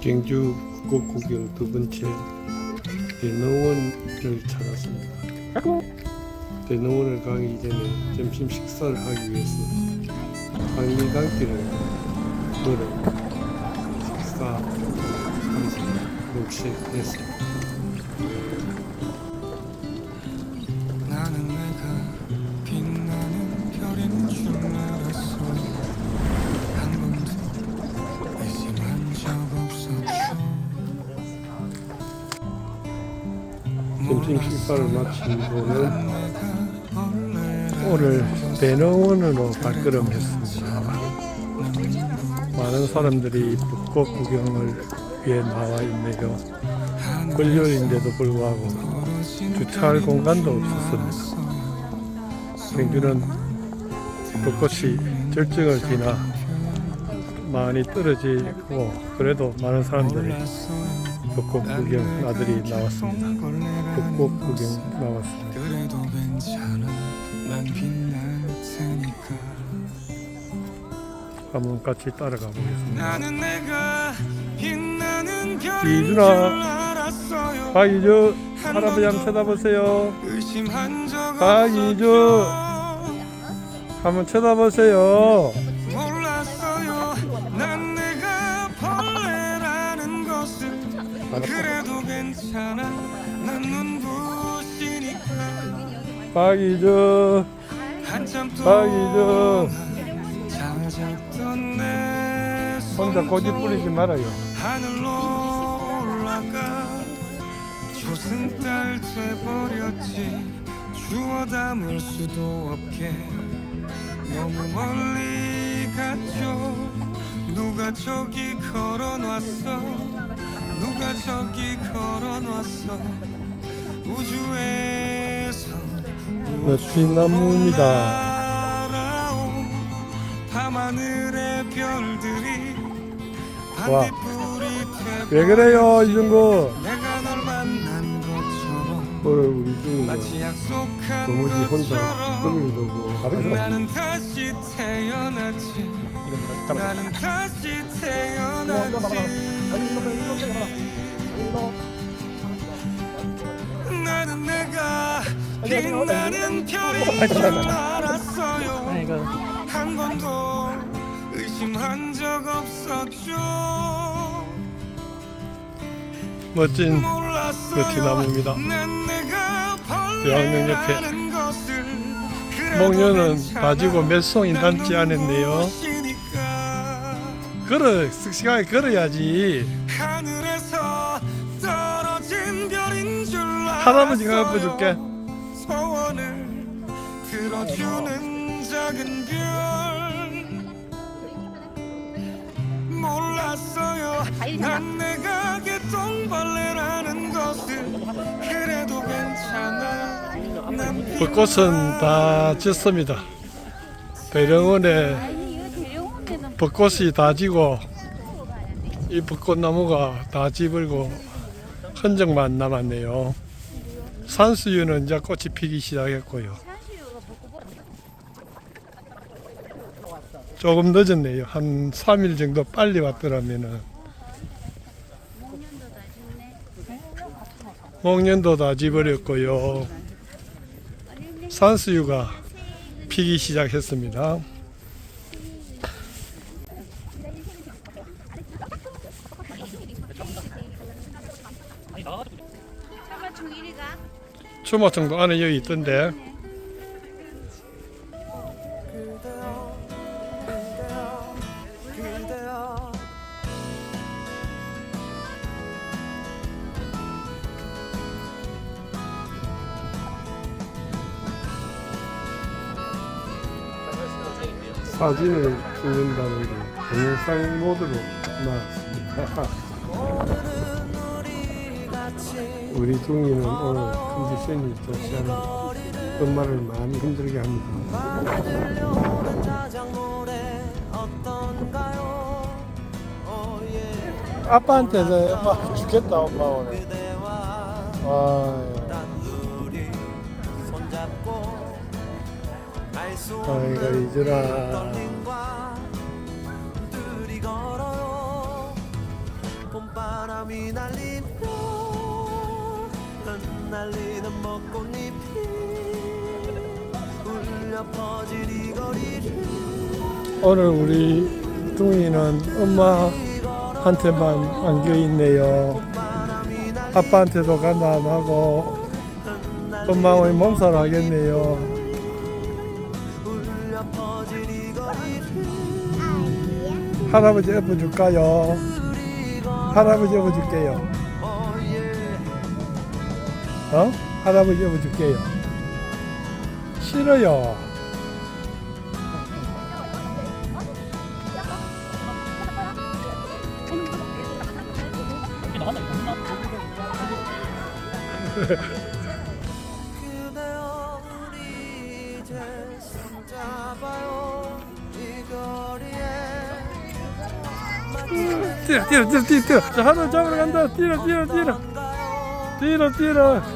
경주 국곡 구경 두 번째 대농원을 찾았습니다. 대농원을 가기 전에 점심 식사를 하기 위해서 황리단길을 걸어 식사하면서 녹색했습니다. 점심 식사를 마친 원래 오늘 대농원으로 발걸음했습니다. 많은 사람들이 벚꽃 구경을 위해 나와 있네요. 월요일인데도 불구하고 주차할 공간도 없었습니다. 경주는 벚꽃이 절정을 지나 많이 떨어지고 그래도 많은 사람들이 벚꽃 구경 나들이 나왔습니다. 벚꽃 구경 나왔습니다. 그래도 괜찮아 난 빛날 테니까 한번 같이 따라가 보겠습니다. 나는 내가 빛나는 별인 줄 이준아. 알았어요 박이주 할아버지 한번 쳐다보세요. 의심한 적 박이주 없었죠 한번 쳐다보세요. 그래도 괜찮아. 난 눈부시니까. 박이주 한참 동안 잘 잡던 내 혼자 손 고집 부리지 말아요. 하늘로 올라가 조승달 돼버렸지. 주워 담을 수도 없게. 너무 멀리 갔죠. 누가 저기 걸어놨어 누가 저기 걸어놨어. 우주에서 멋진 나무입니다. 날아온 밤하늘의 별들이 와. 왜 그래요 이준구? 내가 널 만난 것처럼 오늘 우리 마치 약속한 도무지 혼자 것처럼 뜸을 두고 나는 다시 태어났지. 나는 다시 태어났지 나는 내가 빛나는 별인 줄 알았어요 한 번도 의심한 적 없었죠 멋진 몰랐어요 멋진 나무입니다. 난 내가 대학로 옆에 목련은. 가지고 몇 송이 난 닮지 않았네요. 걸어 씩씩하게 걸어야지. 하늘에서 떨어진 별인 줄 할아버지가 알았어요. 엎어줄게. 소원을 들어주는 작은 별 몰랐어요 난 내가 개똥벌레라는 것을 그래도 괜찮아 난 벚꽃은 다 졌습니다. 배령원에 벚꽃이 다 지고 이 벚꽃나무가 다 지불고 흔적만 남았네요. 산수유는 이제 꽃이 피기 시작했고요. 조금 늦었네요. 한 3일 정도 빨리 왔더라면은. 목련도 다 지버렸고요. 산수유가 피기 시작했습니다. 차마총 1위가 추모청도 안에 여기 있던데 사진을 찍는다는 게 동영상 모드로 나왔습니다. 우리 중이는 오늘 컨디션이 좋지 않아 엄마를 많이 힘들게 합니다. 아빠한테는 엄마 죽겠다 엄마 오늘. 아, 아이가 걸어요. 봄바람이 날리 며 흩날리는 벚꽃잎이 울려 퍼질 이 거리를 오늘 우리 뚱이는 엄마한테만 안겨 있네요. 아빠한테도 간다 안 하고 엄마의 몸살 하겠네요. 할아버지 업어줄까요? 할아버지 업어줄게요 어? 할아버지 업어줄게요. 싫어요. 그대여 우리 이제 손잡아요 이 거리에 뛰어 뛰어 뛰어 뛰어. 하나 잡으러 간다. 뛰어 뛰어 뛰어. 뛰어 뛰어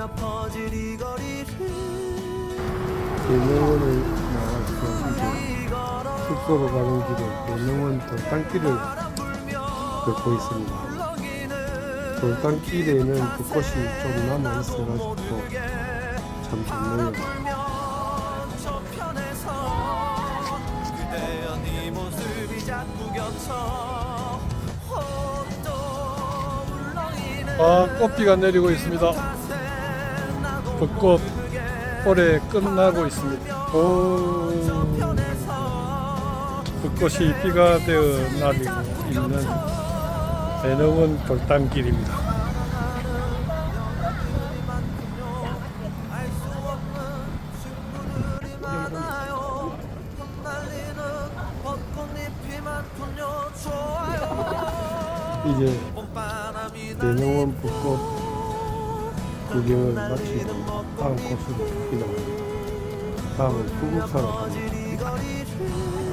울려 퍼질 이 거리를 대명원을 나와서 숙소로 가는 길에 바람 불며 걷고 있습니다. 울렁이는 돌담길에는 벚꽃이 좀 남아 있어가지고 참 좋네요. 아 꽃비가 내리고 있습니다 벚꽃 올해 끝나고 있습니다. 오. 벚꽃이 비가 되어 날리고 있는 대농원 돌담길입니다. 이제 대농원 벚꽃 구경을 마치고 다음 코스로 이동합니다. 다음은 구국사로 갑니다